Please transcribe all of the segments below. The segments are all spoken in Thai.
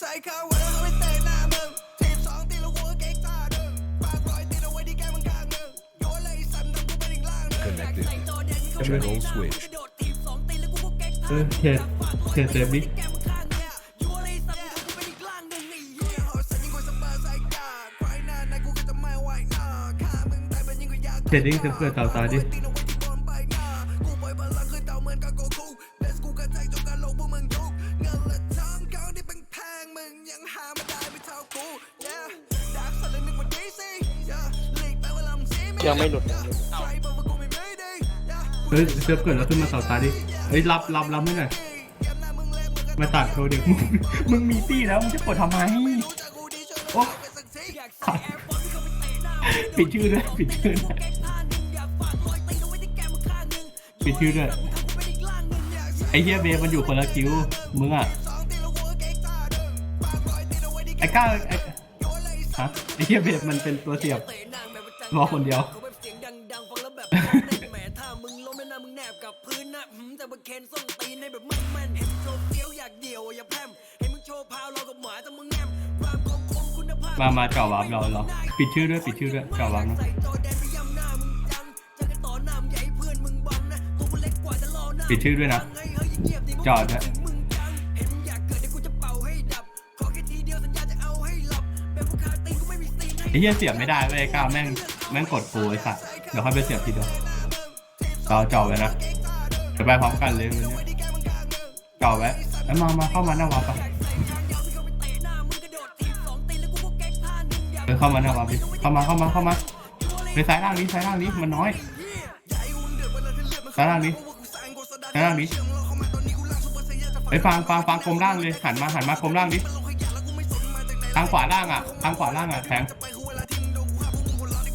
ใส่ข้าวไว้แล้วก็ไปเตะหน้ามึงทีบสองตีแล้วกูก็เก๊กตาเดิมปากรอยตีเอาไว้ที่แก้มข้างๆมึงโยนเลยไอ้สันน้ำกูเป็นอีกล่างหนึง Connected. ใส่จอแดนที่เขา Channel switch. กระโดดทีบสองตีแล้วกูก็เก๊กตาเออเทสเทสเซฟดิแก้มข้างเนี่ยโยนเลยไอ้สันน้ำกูเป็นอีกล่างหนึงไอ้เหี้ยหอสันยิ่งกว่าสเปอร์ ยังไม่หลุดใครบอกว่ากูไม่ไม่ดี yeah เฮ้ยเซฟเกิดแล้วขึ้นมาต่อตาดิเฮ้ยรับรับรับให้หน่อยเกมหน้ามึงเล่นมึงก็มาตัดโทรเด็กมึงมึงมีตี้แล้วมึงจะกดทำไมรู้จักกูดีช่วยโอ้เราไปสักทีอยากใส่แอร์ฟอร์สที่เขาไปเตะหน้ามึงปิดชื่อด้วยปิดชื่อด้วยเก๊กท่าหนึ่งอยากฝากรอยตีนเอาไว้ที่แก้มข้างหนึ่งปิดชื่อด้วยกูเป็นอีกล่างหนึ่งอยากใส่ไอ้เฮียเบฟมันอยู่คนละคิวมึงอะไอ้ก้าวไอ้ฮะไอ้เฮียเบฟมันเป็นตัวเสียบรอคนเดียว แล้วแบบแหมถ้ามึงล้มแล้วหน้ามึงแนบกับพื้นนะหืมแต่บางเคนส้นตีนให้แบบมึงแม่นเห็นโชว์เฟี้ยวอยากเดี่ยวอย่าแพร่มเห็นมึงโชว์พาวเรากับหมาแต่มึงแนมความคมคมคุณภาพมามาเจ่อวับเราเราปิดชื่อด้วยปิดชื่อด้วยเจ่อวับนะใส่จอแดนไปย่ำหน้ามึงจังเจอกันต่อหน้ามึงใหญ่เพื่อนมึงบังนะตัวกูเล็กกว่าจะรอหน้าปิดชื่อด้วยนะเฮ้ยเฮ้ยเงียบดิมึงจอดด้วยถึงมึงจังเห็นมึงอยากเกิดเดี๋ยวกูจะเป่าให้ดับขอแค่ทีเดียวสัญญาจะเอาให้หลับแบบพวกคาตีนกูไม่มีซีนให้ไอ้เฮียเสียบไม่ได้เว้ยไอ้ก้าวแม่งแม่งกดฟูไอ้สัตว์ เดี๋ยวค่อยไปเสียบทีเดียวเราจ่อไว้นะเดี๋ยวไปพร้อมกันเลยวันนี้เจ่อไว้แล้วมามาเข้ามาหน้าวับปเออเข้ามาหน้าวับดิเข้ามาเข้ามาเข้ามาไปซ้ายล่างนี้ซ้ายล่างนี้มันน้อยซ้ายล่างนี้ซ้ายล่างนี้ไปฟังฟังฟังกลมล่างเลยหันมาหันมากลมล่างดิทางขวาล่างอะทางขวาล่างอะแทง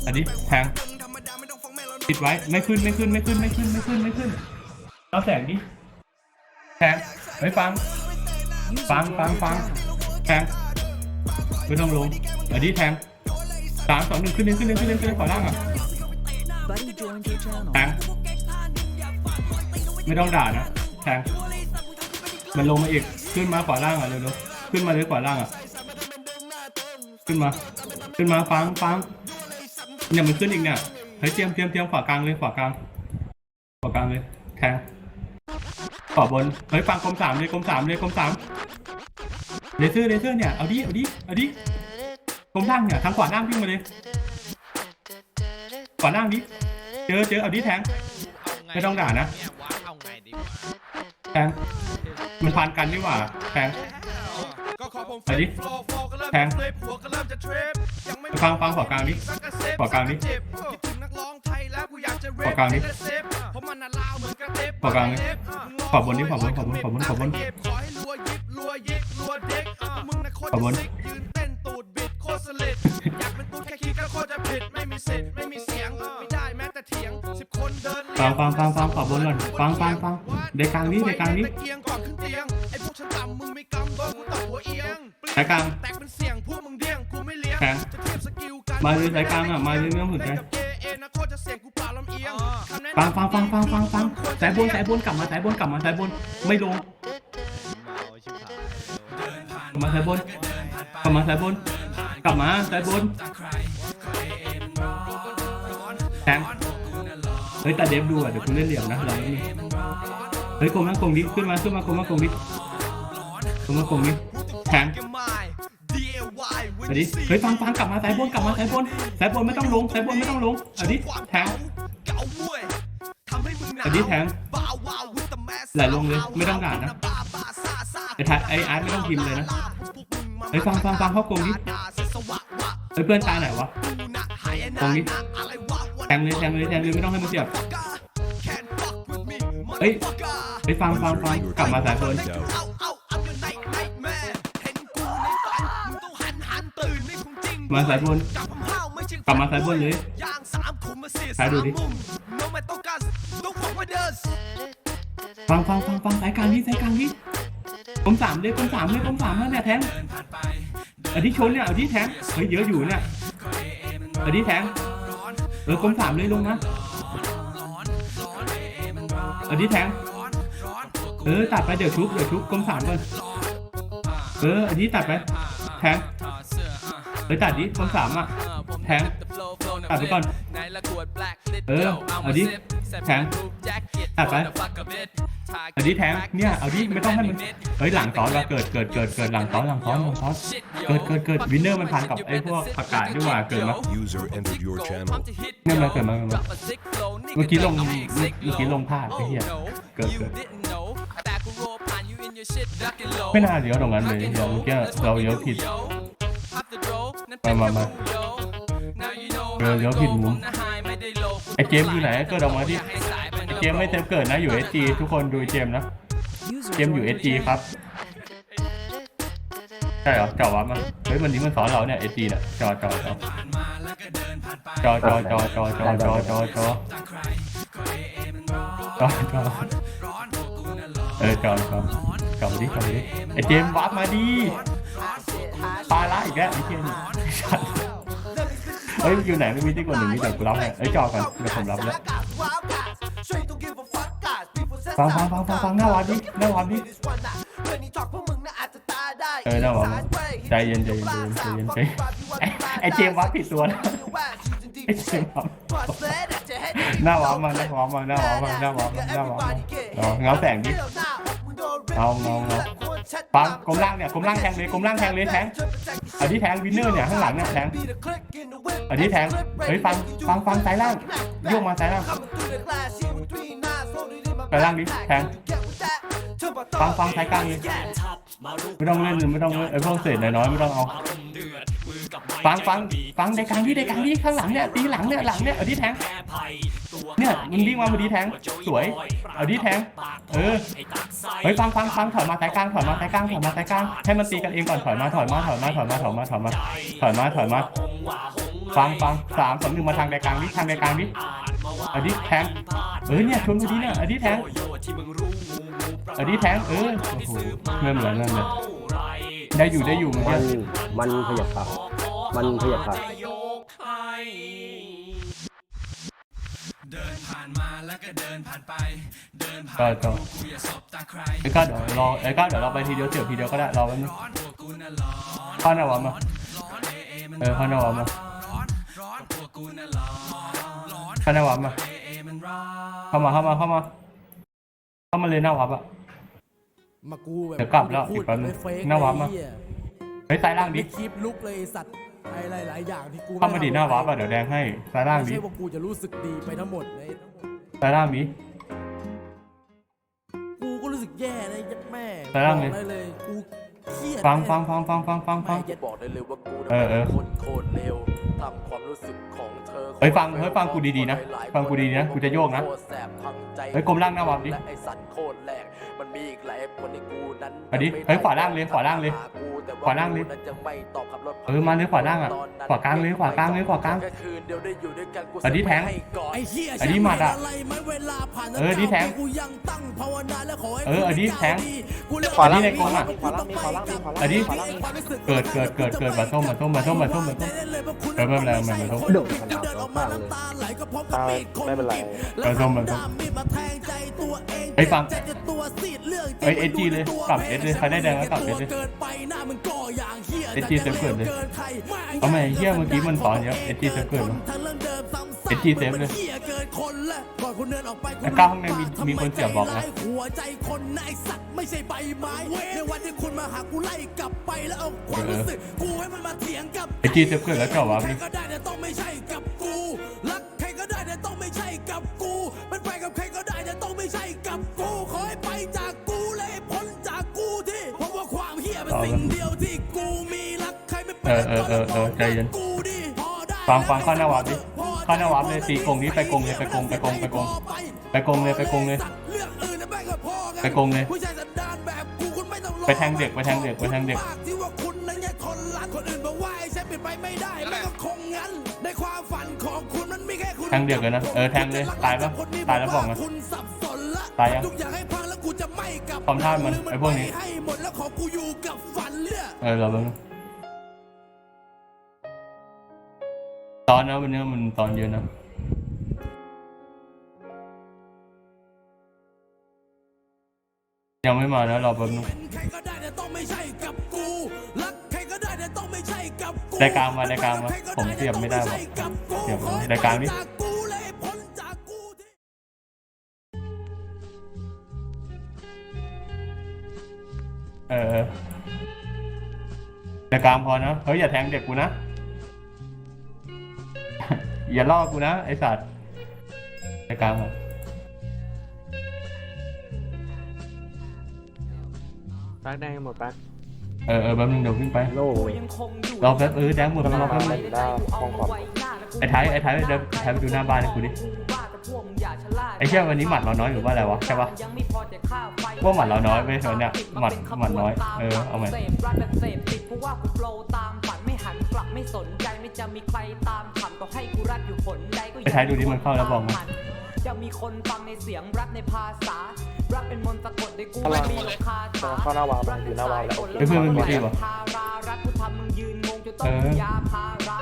อันนี้แทง ปิดไว้ไม่ขึ้นไม่ขึ้นไม่ขึ้นไม่ขึ้นไม่ขึ้นไม่ขึ้นเอาแสงดิแทงไปฟัง ฟังฟังฟังแทงไม่ต้องลงอันนี้แทงสามสองหนึ่งขึ้นเลยขึ้นเลยขึ้นเลยขึ้นขวาล่างอะแทงไม่ต้องด่านะแทงมันลงมาอีกขึ้นมาขวาล่างอะเร็วๆขึ้นมาเลยขวาล่างอะขึ้นมา ขึ้นมาฟังฟังเนี่ยมันขึ้นอีกเนี่ย ฮ้ยเตรียมเตรียมเตรียมขวากลางเลยขวากลางขวากลางเลยแทงขวาบนเฮ้ยฟังกลมสามเลยกลมสามเลยกลมสามเลเซอร์เลเซอร์เนี่ยเอาดิเอาดิเอาดิกลมล่างเนี่ยทางขวาล่างวิ่งมาเลยขวาล่างดิเจอเจอเอาดิแทงไม่ต้องด่านะเนี่ยว้าเอาไงดีวะแทงมันพันกันนี่หว่าแทงก็ขอผมไปดิโฟล์โฟล์ก็เริ่มแทงจะฟลิปหัวก็เริ่มจะทริปยังไม่ฟังฟังขวากลางดิสักกระเซฟขวากลางดิ แล้วกูอยากจะเรขวากลางดิแต่เซฟเพราะมันน่าวเหมือนกลางดิมึงขวาบนดิขวาบนขวาบนขวาบนขวาบนขอให้รัวยิบน่ะโคตรขวาบนซิกยืนเต้นตูดบิดโคตรสลิดอยากเป็นตูดแค่คิดก็โคตรจะผิดไม่มีสิทธิ์ไม่มีเสียงไม่ได้แม้แต่เถียงสิบนเดินเรีฟังฟังฟังฟังขวาบนก่อนฟังฟังฟังเด็กกลางนี้เด็กกลางนี้ตะเกียงก่อนขึ้นเตียงไอ้พวกฉันต่ำมึงไม่กำโดนกูตบหัวเอียงสายกลางแตกเป็นเสียงพวกมึงเดี้ยงกูไม่เลี้ยงแทงจะเทียบสกิลกันมาเลยสายกลางอะมาเลยไม่ต้องสนใจ ฟังฟังฟังฟังฟังฟังสายบนสายบนกลับมาสายบนกลับมาสายบนไม่ลงกลับมาสายบนกลับมาสายบนกลับมาสายบนแทงเฮ้ยตาเดฟดูอะเดี๋ยวคุณเล่นเหลี่ยมนะเราไม่มีเฮ้ยโกงมากงดิขึ้นมาขึ้นมาโกงมากงดิโกงมากงดิแทงเกมไม้ DIY อันนี้เฮ้ยฟังฟังกลับมาสายบนกลับมาสายบนสายบนไม่ต้องลงสายบนไม่ต้องลงอันนี้แทงำให้มึงหนาวอันนี้แทงบ้าวาว with the mask ไหลลงเลย ไม่ต้องด่านะไอ้ทัดไอ้อาร์ตไม่ต้องพิมพ์เลยนะพวกมึงมาเฮ้ยฟังฟังฟังข้ากงดิด่าสิสวะวะเฮ้ยเพื่อนตายไหนวะกูน่ะหายตรงนี้แทงเลยแทงเลยแทงเลยไม่ต้องให้มันเสียบเฮ้ยไปฟังฟังฟังกลับมาสายเอาเอาเอาอยู่ในไนท์แมร์นกูในฝันมึงต้อนมาสายบนกลับมาห้าวไม่ใช่กลับมาสายบนเลยย่างสามขุมมาเสียสายดูดิ ฟังฟังฟังฟังสายกลางนี้สายกลางนี้ผมสามเลยผมสามเลยผมสามแล้วเนี่ยแทงอันที่ชนเนี่ยเอาที่แทงเฮ้ยเยอะอยู่เนี่ยอันที่แทงเออผมสามเลยลงนะอันที่แทงเออตัดไปเดี๋ยวชุบเดี๋ยวชุบผมสามก่อนเอออันนี้ตัดไปแทงเฮ้ยตัดดิคนสามอะแทงตัดไปก่อนเออเอาดิแทงตัดไป เอาดิแทงเนี่ยเอาดิไม่ต้องให้มันเฮ้ยหลังซ้อนเราเกิดเกิดเกิดเกิดหลังซ้อนหลังซ้อนหลังซ้อนเกิดเกิดเกิดวินเนอร์มันพันกับไอ้พวกผักกาดด้วยว่าเกิดมา User entered your channel. เนี่ยมาเกิดมาเกิดมาเมื่อกี้ลงเมื่อกี้ลงพลาดไอ้เหี้ยเกิดเกิดไม่น่าเดี๋ยวตรงนั้นเลยเดี๋ยวเมื่อกี้เราเลี้ยวผิดมามามาเออเลี้ยวผิดมุมไอ้เจมส์อยู่ไหนเกิดออกมาดิไอ้ เจมไม่เซฟเกิดนะอยู่เอจีทุกคนดูเจมนะ เจมอยู่เอจีครับ ใช่เหรอจ้าวะมาเฮ้ยวันนี้มันสอนเราเนี่ยเอจีเนี่ยจอจอจอจอจอจอจอจอจอจอจอจอจอเออจอจอจอดิจอดิไอเจมวับมาดิปลาละอีกแล้วไอเจมเฮ้ยอยู่ไหนไม่มีที่กดหนึ่งนี่แต่กูรับให้เอ้ยจอก่อนเดี๋ยวผมรับแล้ว ฟังฟังฟังฟังฟังหน้าวัดดิหน้าวัดดิเออหน้าวัดใจเย็นใจเย็นใจเย็นใจเย็นไอ้ไอ้เจมส์วัดผิดตัวนะไอ้เจมส์วัดหน้าวัดมาหน้าวัดมาหน้าวัดมาหน้าวัดมาหน้าวัดมาเอาเงาแสงดิเอาเงาเงาฟังกลมล่างเนี่ยกลมล่างแทงเลยกลมล่างแทงเลยแทงเอาที่แทงวินเนอร์เนี่ยข้างหลังเนี่ยแทงเอาที่แทงเฮ้ยฟังฟังฟังสายล่างโยกมาสายล่าง ไปล่างดิแทงฟังฟังใช้กลางดิไม่ต้องเล่นไม่ต้องเล่นไอ้พวกเศษน้อยๆไม่ต้องเอา ฟังฟังฟังในกลางที่ในกลางที่ข้างหลังเนี่ยตีหลังเนี่ยหลังเนี่ยเอาที่แทงเนี่ยมึงวิ่งมาพอดีแทงสวย เอาที่แทงเออเฮ้ยฟังฟังฟังถอยมาสายกลางถอยมาสายกลางถอยมาสายกลางให้มันตีกันเองก่อนถอยมาถอยมาถอยมาถอยมาถอยมาถอยมาถอยมาถอยมาฟังฟังสามสองหนึ่งมาทางในกลางดิทางในกลางดิเอาที่แทงเออเนี่ยชนพอดีเนี่ยอาที่แทงอาที่แทงเออโอ้โหเริ่มเหมือนนั่นเลยได้อยู่ได้อยู่เหมือนมักันผ่านมันขยับขามันขยับขาก็ก็ไอ้ก็เดี๋ยวรอไอ้ก็เดี๋ยวเราไปทีเดียวเสียบทีเดียวก็ได้รอแป๊บนึงเข้าหน้าวอมาเออข้าหน้าวอมาข้าหน้าวอมาเข้ามาเข้ามาเข้ามาเข้ามาเลยหน้าวับอะมากูแบบเดี๋ยวกลับแล้วอีกแป๊บนึงหน้าวับมา เหี้ยเฮ้ยซ้ายล่างดิไม่คลิปลุกเลยไอ้สัตว์ไอ้หลาย ๆ อย่างที่กูเข้ามาดิหน้าวับอะเดี๋ยวแดงให้ซ้ายล่างไม่ดิใช่ว่ากูจะรู้สึกดีไปทั้งหมดเลยซ้ายล่างดิ กูก็รู้สึกแย่นะยัดแม่แต่ล่างดิบอกได้เลยกูเครียดฟังฟังฟังฟังฟังฟังฟัง แม่ยัดบอกได้เลยว่ากูเออเออคนโคตรเลวทำความรู้สึกของ เฮ้ยฟังเฮ้ยฟังกูดีๆนะ ฟังกูดีๆนะกูจะโยกนะเฮ้ยกลมล่างหน้าวามดิไอสันนี้เฮ้ยขวาล่างเลยขวาล่างเลยขวาล่างเลยเออมาเลยขวาล่างอะขวากลางเลยขวากลางเลยขวากลางอันนี้แทงอันนี้มัดอะเออดีแทงเอออันนี้แทงขวาล่างในกลมอะอันนี้เกิดเกิดเกิดเกิดมาส้มมาส้มมาส้มมาส้มมาส้มเกิดมาแล้วมาส้มเดินออกมาน้ำตาไหลก็พร้อมกับมีดคมกิบแล้วดามมีดมาแทงใจตัวเองไอ้ฟังตัวซีดเรื่องไอ้เอจีเลยตับเอสเลยใครได้แดงแล้วตับเอสเลยเอจีเซฟเกิดเลยทำไมเฮี้ยเมื่อกี้มันตอนเนี้ยเอจีเซฟเกิดเอจีเซฟเลย คนละก่อนคุณเดินออกไปแต่ก้าวข้างในมีมีคนเสียบบอกนะหัวใจคนนะไอ้สัตว์ไม่ใช่ใบไม้ในวันที่คุณมาหากูไล่กลับไปแล้วเอาความรู้สึกกูให้มันมาเถียงกับไอจีเซฟเกิดแล้วเจ้าวะใครนี่ก็ได้แต่ต้องไม่ใช่กับกูรักใครก็ได้แต่ต้องไม่ใช่กับกูเป็นไปกับใครก็ได้แต่ต้องไม่ใช่กับกูขอให้ไปจากกูและให้พ้นจากกูที่เพราะว่าความเหี้ยเป็นสิ่งเดียวที่กูมีรักใครไม่เป็นเออเออเออเออใจเย็นกูดิพอได้ฟังฟังเข้าหน้าวับดิเข้าหน้าวับเลยตีกงนี้ไปกงเลยไปกงไปกงไปกงไปกงเลยไปกงเลยเรื่องอื่นนะแม่งก็พอกันไปกงเลยไปแทงเด็กไปแทงเด็กไปแทงเด็กที่ว่าคุณนั้นยังทนรักคนอื่นบอกว่าไอ้ฉันเป็นไปไม่ได้แม่ก็คงงั้นในความฝันของคุณมันมีแค่คุณแทงเด็กเลยนะเออแทงเลยตายปะตายแล้วบอกนะตายยังทุกอย่างให้พังแล้วกูจะไม่กลับความท่ามันไอ้พวกนี้ให้หมดแล้วขอกูอยู่กับฝันเนี่ยเออเราต้อง อนนะวันนี้มันตอนเยอะนะยังไม่มานะรอแป๊บนึงเป็นใครก็ได้แต่ต้องไม่ใช่กับกูรายการมารายการมาผมเสียบไม่ได้ว่ะเสียบรายการนี้จากกูเลยพ้นจากกูที่เออรายการพอนะเฮ้ยอย่าแทงเด็กกูนะ อย่าล่อกูนะ ไอสัตว์รายการมาแป๊กได้หมดแป๊กเออเออแป๊บนึงเดี๋ยวขึ้นไป โล่รอแป๊บเออแดงหมดรอแป๊บนึงอยู่หน้าห้องคอมไอ้ไทยไอ้ไทยเดินไทยไปดูหน้าบ้านให้กูดิ ไอ้เชี่ยวันนี้หมัดเราน้อยหรือว่าอะไรวะใช่ปะว่าหมัดเราน้อยไม่เท่าเนี่ยหมัดหมัดน้อย เออเอาใหม่ ไม่หันกลับไม่สนใจไม่จะมีใครตามขำก็ให้กูรักอยู่ผลใดก็ไอ้ไทยดูดิมันเข้าแล้วบอกมาจะมีคนฟังในเสียงรักในภาษารักเป็นมนต์สะกดด้วยกูไม่มีหรอกคาถาเข้าหน้าวาล์วอยู่หน้าวาล์วแล้วโอเค เฮ้ยเพื่อนมันมีที่ปะ พารารักกูทำมึงยืนงงจนต้องเออยาพารา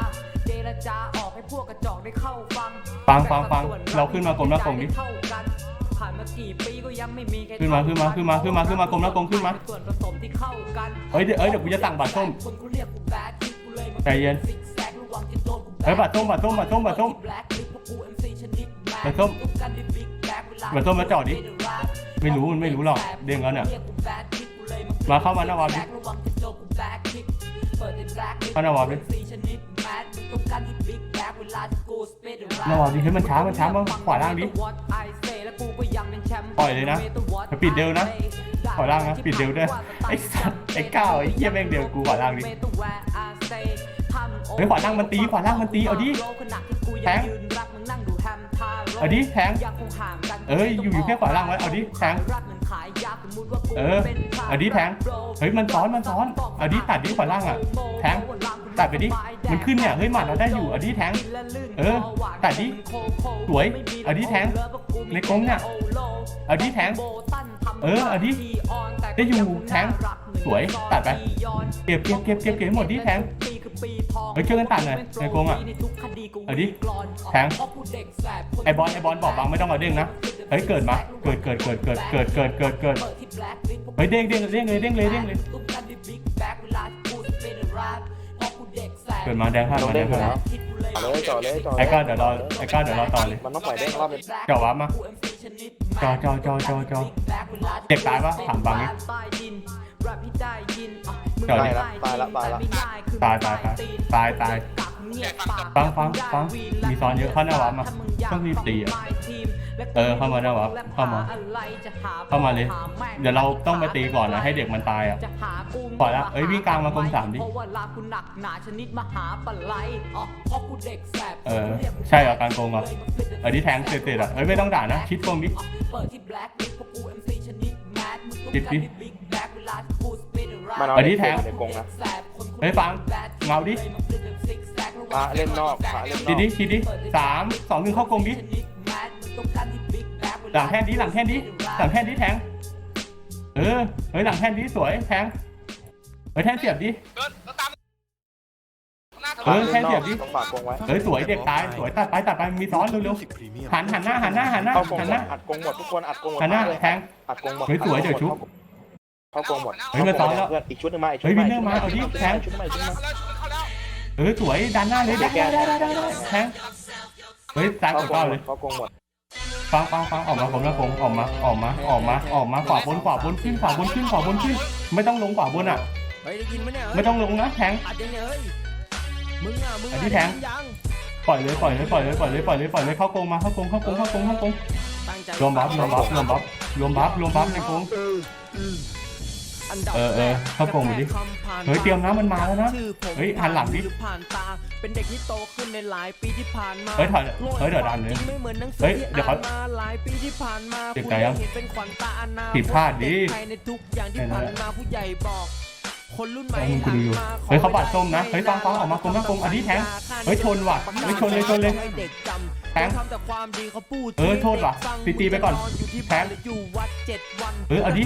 เจรจาออกให้พวกกระจอกได้เข้าฟัง ฟังฟังฟังเราขึ้นมากรมหน้ากงดิ เท่ากันผ่านมากี่ปีก็ยังไม่มีใครขึ้นมาขึ้นมาขึ้นมาขึ้นมาขึ้นมากรมหน้ากงขึ้นมาส่วนผสมที่เข้ากันเฮ้ยเดี๋ยวเอ้ยเดี๋ยวกูจะสั่งบัตรส้ม คนกูเรียกกูแบดคิดกูเลยมา ใจเย็นเฮ้ยบัตรต้มบัตรต้มบัตรต้มบัตรต้มบัตรต้มบัตรต้มมาจอดดิไม่รู้มันไม่รู้หรอกเด้งแล้วเนี่ยมาเข้ามาหน้าวาดิเข้านาวาดินาวาดิเฮ้ยมันช้ามันช้ามาขวาล่างดิปล่อยเลยนะปิดเดียวนะขวาล่างนะปิดเดียวด้วยไอ้สัตว์ไอ้ก้าวไอ้เหี้ยแม่งเดียวกูขวาล่างดิ เฮ้ยขวาล่างมันตีขวาล่างมันตีเอาดิแทงเอาดิแทงเอ้ยอยู่อยู่แค่ขวาล่างไว้เอาดิแทงเออเอาดิแทงเฮ้ยมันซ้อนมันซ้อนเอาดิตัดดิขวาล่างอะแทงตัดไปดิมันขึ้นเนี่ยเฮ้ยหมัดเราได้อยู่เอาดิแทงเออตัดดิสวยเอาดิแทงในกรงเนี่ยเอาดิแทงเออเอาดิได้อยู่แทง สวยตัดไปเก็บเก็บเก็บเก็บเก็บให้หมดดิแทงเฮ้ยช่วยกันตัดหน่อยในกรงอะเอาดิแทงไอบอลไอบอลบอกบังไม่ต้องเอาเด้งนะเฮ้ยเกิดมาเกิดเกิดเกิดเกิดเกิดเกิดเกิดเกิดเฮ้ยเด้งเด้งเด้งเลยเด้งเลยเด้งเลยเกิดมาแดงข้างลงมาแดเด้งงอยู่ข้างแล้วต่อเลยต่อเลยต่อเลยไอ้ก้าวเดี๋ยวรอไอ้ก้าวเดี๋ยวรอต่อเลยมันต้องปล่อยเด้งรอบเป็นเจาะวับมาจอจอจอจอจอเด็กตายปะถามบังดิ เจาะตาดิยละตายละตายละตายตายตายตายตายฟังฟังฟังมีซ้อนเยอะเข้าหน้าวับมาต้องรีบตีอะเออเข้ามาหน้าวับเข้ามา เข้ามาเลย เดี๋ยวเราต้องไปตีก่อนนะให้เด็กมันตายอะปล่อยละเอ้ยวิ่งกลางมากรมสามดิเพราะว่าลาคุณหนักหนาชนิดมหาปลาไหลอ๋อเพราะกูเด็กแสบเออใช่เหรอการโกงเหรอเอันนี้แทงเสร็จๆอะเฮ้ยไม่ต้องด่านะคิดโกงดิเปิดที่แบล็คลิปพวกกู MC ชนิดแมสมึงต้องดิ มันเอาอันนี้แทงในกรงนะแสบคนคนเฮ้ยฟังเงาดิพระเล่นนอกพระเล่นนคิอดกดิคิดดิสามสองหนึ่งเข้ากรงดิหลังแท่นดิหลังแท่นดิหลังแท่นดิแทงเออเฮ้ยหลังแท่นดิสวยแทงเฮ้ยแท่นเสียบดิเออ แค่เสียบดิ ต้องฝากกรงไว้เฮ้ยสวยเด็กตายสวยตัดไปตัดไปมีซ้อนเร็วๆหันหันหน้าหันหน้าหันหน้าเข้ากรงหันหมหน้าดอัดกรงหมดทุกคนอัดกรงหมดหันหน้าเลยแทง อัดกรงหมดเฮ้ยสวยเดี๋ยวชุบ เข้ากรงหมดเฮ้ยมาซ้อนแล้วเพื่อนอีกชุดหนึงมาอีกชุดเฮ้ยหวินึ่นงเนอร์มาเอาดิแทง ชุดใหม่ชุดใหม่เออสวยดันหน้าเลยได้ได้ได้ได้ได้แทงเฮ้ยตายเข้าก่อนกรงเก้าหมเลดยเข้ากรงหมดฟังฟังฟังออกมาผมนะผมออกมาออกมาออกมาออกมาขวาบนขวาบนขึ้นขวาบนขึ้นขวาบนขึ้น ไม่ต้องลงขวาบนอะ เฮ้ยได้ยินไหมเนี่ยไม่ต้องลงนะแทง อัดยังเนี่ยเฮ้ยมึงอะมึงอัอะนนี้แทง ได้ยินยังปล่อยเลยปล่อยเลยปล่อยเลยปล่อยเลยปล่อยเลยปล่อยเลยเข้ากรงมาเข้ากรงเข้ากรงเข้ากรงเข้ากรงตั้งใจรวมบัฟรวมบัฟรวมบัฟรวมบัฟรวมบัฟในกรง อันดับเออเออเข้ากรงไปดิแรกคำผ่านเฮ้ยเตรียมนะมันมาแล้วนะชื่อผมเฮ้ยหันหลังดิรือผ่านตาเป็นเด็กที่โตขึ้นในหลายปีที่ผ่านมาเฮ้ยถอยเฮ้ยเดี๋ยวดันเลยจริงไม่เหมือนหนังสืเฮ้ยที่เดี๋ยวอ่าเขานมาหลายปีที่ผ่านมาเด็กคุณไก่ยังเห็นเป็นขวัญตาอนาคตผิดพลาดดิเด็กไทยในทุกอย่างที่แค่นั้ผ่านนแหละมาผู้ใหญ่บอกคนรุ่นใหม่เออมึงกูดูอยู่หันมาเฮ้ยเขาบาดส้มนะขเฮ้ยฟังฟังออกมากรมหน้ากรมอันนี้แทง เฮ้ยชนว่ะ เฮ้ยชนเลยชนเลยให้เด็กจำ แทงเออโทษว่ะตีตีไปก่อนแทงเออเอาดิ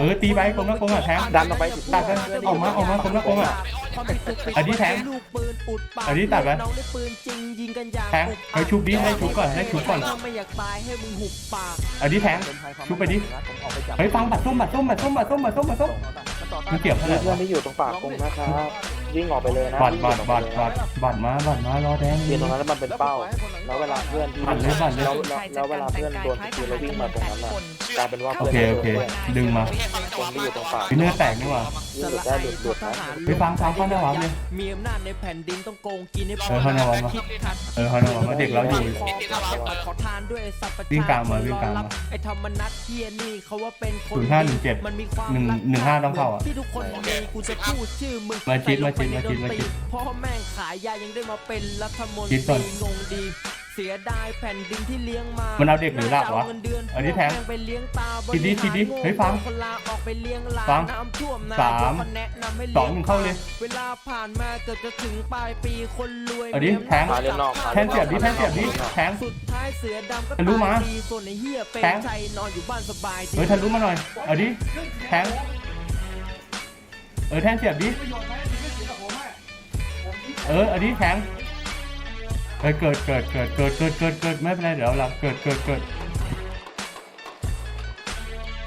เออตีไปคมละคงอะแทงดันออกไปตัดกันออกมาออกมาคมละคมอะอันนี้แทงอันนี้ตัดไปแทงให้ชุบดิให้ชุบก่อนให้ชุบก่อนอันนี้แทงชุบไปดิเฮ้ยฟังบัดส้มบัดส้มบัดส้มบัดส้มบัดส้มบัดส้ม มันเกี่ยวเท่าไหร่เพื่อนวะที่อยู่ตรงปากกรงนะครับวิ่งออกไปเลยนะบัตรวิ่งบัอตอรกไปบัตรเลยบันะตรบัตรมาบัตรมารอแดงยืนตรงนั้นแล้วมันเป็นเป้า แล้วเวลาเพื่อนที่บัตรเลยบัตรเลยแล้วแล้วแล้วเวลาเพื่อนโดนทีเราวิ่งมาตรงนั้นน่ะ กลายเป็นว่าโอเพื่อนเคโอเคดึงมาคนที่อยู่ตรงปากวินเนอร์แตกนี่หว่าวิ่งหลุดได้หลุดหลุดนะไปฟังฟังเข้าหน้าวับเลยมีอำนาจในแผ่นดินต้องโกงกินให้เออเข้าหน้าวับมาคิดทัดเออเขาหน้าวับมาเด็กเราอยู่ขอขอทานด้วยไอ้สัพพะวิ่งกลางมาวิ่งกลางมาไอ้ธรรมนัตเฮียนี่เขาว่าเป็นคนศูนย์ห้าหนึ่งเจ็ดมันมีความหนึ่งรักหนึ่งห้าต้องเข้าอะที่ทุกคนมีกูจะพูดชื่อมึงมาชิดใส่ลงไปมาชิดในมาชิดดนตรีมาชิดพ่อแม่งขายยายังได้มาเป็นรัฐมนตชิดก่อนรีงงดี เสียดายแผ่นดินที่เลี้ยงมามัมันเอาเด็กหรือหลับวะอันนี้แทงไปเลี้ยงตาชิดดิชิดดิเฮ้ยฟังคนลาออกไปเลี้ยงหลานฟังน้ำท่วมนะสามแนะนำให้สเลี้องหนึ่งเข้าเลยเวลาผ่านมาเกือบจะถึงปลายปีคนรวยเอาดิมีำแทงนาจขาเล่นนอกขาแทนเสียบดิแทนเสียบดิแทงสุดท้ายเสือดำก็ทะลุมาตายดีส่วนไอ้เหี้ยเป็นแทงชัยนอนอยู่บ้านสบายดีเฮ้ยทะลุมาหน่อยเอาดิแทงเออแทงเสียบดิเออเอาดิแทงเฮ้ยเกิดเกิดเกิดเกิดเกิดเกิดเกิดไม่เป็นไรเดี๋ยวเราเกิดเกิดเกิด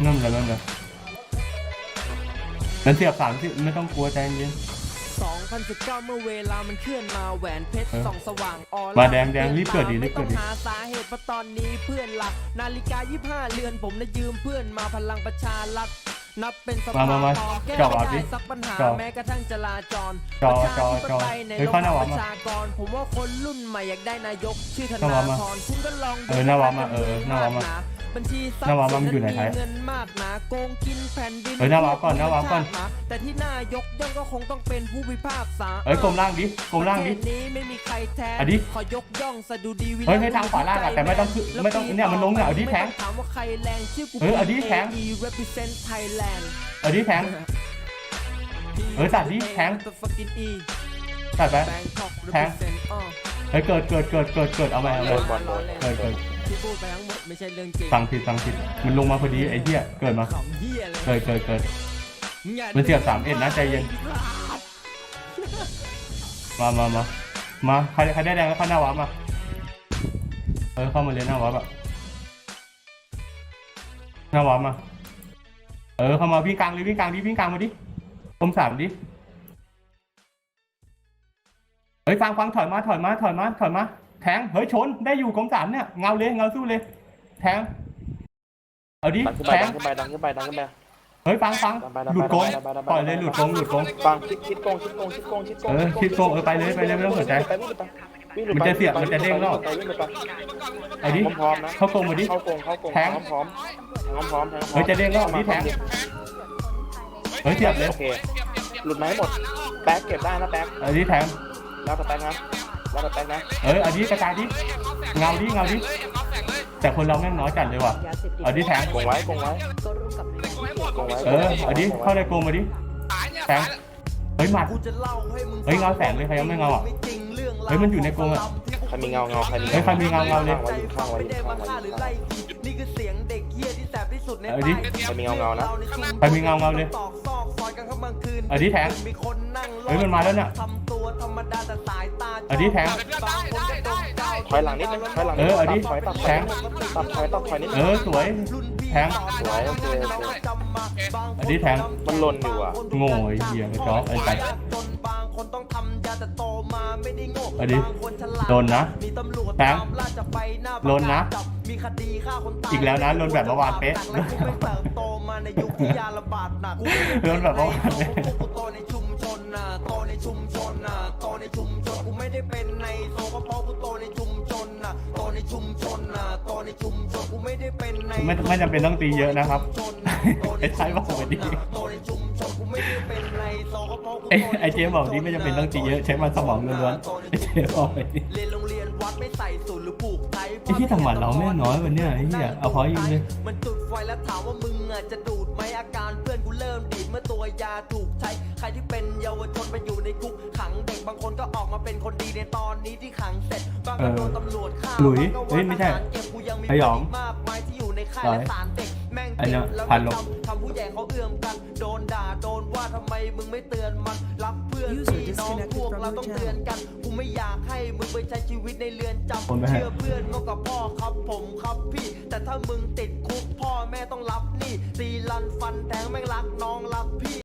นั่นเลยนั่นเลยมันเสียบสามสิไม่ต้องกลัวใจเย็น2019 เมื่อเวลามันเคลื่อนมาแหวนเพชรส่องสว่างออร่าแดงแดงรีบเกิดดิรีบเกิดดิไม่ต้องหาสาเหตุเพราะตอนนี้เพื่อนหลักนาฬิกา 25 เรือนผมนะยืมเพื่อนมาพลังประชารัฐ นับเป็นสมาภามามาพอแก้จอดไม่เอาดิได้สักปัญหาจอดแม้กระทั่งจราจรจอดประชาจอดธิปจอดไตยในเฮ้ยโลกเข้าหน้าวัปดมาระชากรผมว่าคนรุ่นใหม่อยากได้นายกชื่อธเข้านาวัดมาธรคุณก็ลองดูเออหน้าวัดมาเออหน้าวัดมา บัญชีทรัพหน้าวัดย์มามันอยู่ไหนสิไทยเงินมากหนาโกงกินแผ่นดินเฮ้ยหน้าวัดก่อนหน้าวัดก่อนแต่ที่น่ายกย่องก็คงต้องเป็นผู้พิพากษาเอ้ยกลมล่างดิกลมล่างดิประเทศนี้ไม่มีใครแท้อะดิขอยกย่องสะดุดีวิเฮ้ยให้ทางขวาล่างอะแต่ไม่ต้องขึ้นไม่ต้องเนี่ยมันลงเนี่ยเอาดิแทงไม่ต้ถามว่าใครแรงชื่อกูเออเอาดิแทง AE represent Thailand เอาดิแทงเออตัดดิแทง The fucking E ตัดไป Bangkok แทง represent อ้อเฮ้ยเกิดเกิดเกิดเกิดเกิดเอาไปเอาไปโดนบอลโดนเกิดเกิด ที่พูดไปทั้งหมดไม่ใช่เรื่องจริงฟังผิดฟังผิดมันลงมาพอดีไอ้เหี้ยเกิดมาขำเหี้ยเลยเกิดเกิดเกิดมึงอย่ามันเสียบสามเอ็ดนะใจเย็นมามามามาใครใครได้แดงก็เข้าหน้าวับมาเออเข้ามาเลยหน้าวับอะหน้าวับมาเออเข้ามาวิ่งกลางเลยวิ่งกลางดิวิ่งกลางมาดิคมสามดิเฮ้ยฟังฟังถอยมาถอยมาถอยมาถอยมา แทงเฮ้ยชนได้อยู่คมสามเนี่ยเงาเลยเงาสู้เลย แทงเอาดิดันขึ้นไปแทงดันขึ้นไปดันขึ้นไปดันขึ้นไปเฮ้ยฟังฟังดันไปดันไปหลุดกรงดันไปดันไปปล่อยเลยหลุดกรงหลุดกรงฟังชิดชิดโกงชิดโกงชิดโกงชิดโกงเออชิดโกงเออไปเลยไปเลยไม่ต้องสนใจ วิ่งไปวิ่งไปวิ่งไปมันจะเสียบมันจะเด้งรอบ วิ่งไปเอาดิพร้อมๆนะ เข้ากรงมาดิ เข้ากรงเข้ากรงแทงพร้อมพร้อมพร้อมพร้อมเฮ้ยจะเด้งรอบดิแทง เฮ้ยเสียบเลยโอเคหลุดไหมหมดแป๊กเก็บได้นะแป๊กเอาดิแทงแล้วแต่แป๊กนะ แล้วแต่แป๊กนะเออเอาดิกระจายดิ เงาดิเงาดิ แต่คนเราแม่งน้อยจัดเลยว่ะ เอาดิแทง กงไว้กงไว้กงไว้เออ เอาดิ เข้าในกรงมาดิ แทง เฮ้ยหมัด กูจะเล่าให้มึงเฮ้ยเงาแสงเลยใครยังไม่เงาอะ ไม่จริงเรื่องราวเฮ้ยมันอยู่ในกรงอะ ใครมีเงาเงาใครมีเฮ้ยใครมีเงาเงาเลยไว้ยืนข้างไว้ไม่ยืนได้ข้ามางไว้ฆ่าหรือไล่ผีนี่คือเสียงเด็กเฮี้ยที่แสบที่สุดในเอาดิใต้ใครมีเงาเงานะ ใครมีเงาเงาเลย ตอกซอกซอย กันข้างบางคืนเอาดิแทงมีคนนั่งรอเฮ้ยมันมาแล้วน่ะทำตัวธรรมดาแต่สายตาเอาดิแทงบางคนก็โดนเจ้าถอยหลังนิดนึงถอยหลังเออเอาดิถอยตัดถแทอยงตัดถอยตัดถอยนิดเอนึงอสวยรุ่นพี่แทงสอนสวยโอเคโอเคจำมาบางคอันนี้แทงมันหล่นอยู่อะโง่ไอ้เหี้ยกระจอกไอ้สัตว์จนบางคนต้องทำยาแต่โตมาไม่ได้โง่เอาดิบางคนฉลาดโดนนะมีตำรวจแทงตามล่าจับไปหน้าโดนนะจับมีคดีฆ่าคนตายอีกแล้วนะโดนแบบเมื่อวานเป๊ะ และกูไม่เติบโตมาในยุคที่ยาระบาดหนักรถแบบว่าโตในชุมชนน่ะโตในชุมชนน่ะโตในชุมชนกูไม่ได้เป็นในโซก็เพราะกูโตในชุมชนน่ะโตในชุมชนน่ะโตในชุมชนกูไม่ได้เป็นในไม่ไม่จำเป็นต้องตีเยอะนะครับไอ้ท้ายบอกไปดีโตในชุมชนกูไม่ได้เป็น เพราะกูไอ้ไอ้เจมบอกนี่ไม่จำเป็นต้องตีเยอะใช้มันสมองล้วนๆไอ้เจมบอกไปดิเรียนโรงเรียนวัดไม่ใส่สูตรหรือผูกไทยไอ้ที่ทำหมันเราแม่งน้อยวันเนี้ยไอ้เหี้ยเอาพอยิงเลยมันจุดไฟแล้วถามว่ามึงอะจะดูดไหมอาการเพื่อนกูเริ่มดีดเมื่อตัวยาถูกใช้ใครที่เป็นเยาวชนไปอยู่ในคุกขังเด็กบางคนก็ออกมาเป็นคนดีในตอนนี้ที่ขังเสร็จบางก็โดนตำรวจฆ่าหลุยบางก็เฮ้ยไม่ใช่ว่าทหารเก็บกูยังมีไอ้หยองเพื่นกมากมายที่อยู่ในค่ายหลอยและสารเด็กแม่งอันเนี้เจ็ยบแล้วพัไม่นลบจำทำผู้ใหญ่เขาเอื้อมกัน โดนด่าโดนว่าทำไมมึงไม่เตือนมันรักเพื่อนพี่น้องพวกเราต้องเตือนกันกูไม่อยากให้มึงไปใช้ชีวิตในเรือนจำคนไปให้เชื่อเพื่อนงอกกับพ่อครับผมครับพี่ แต่ถ้ามึงติดคุกพ่อแม่ต้องรับหนี่ตีลันฟันแทงแม่งรักน้องรักพี่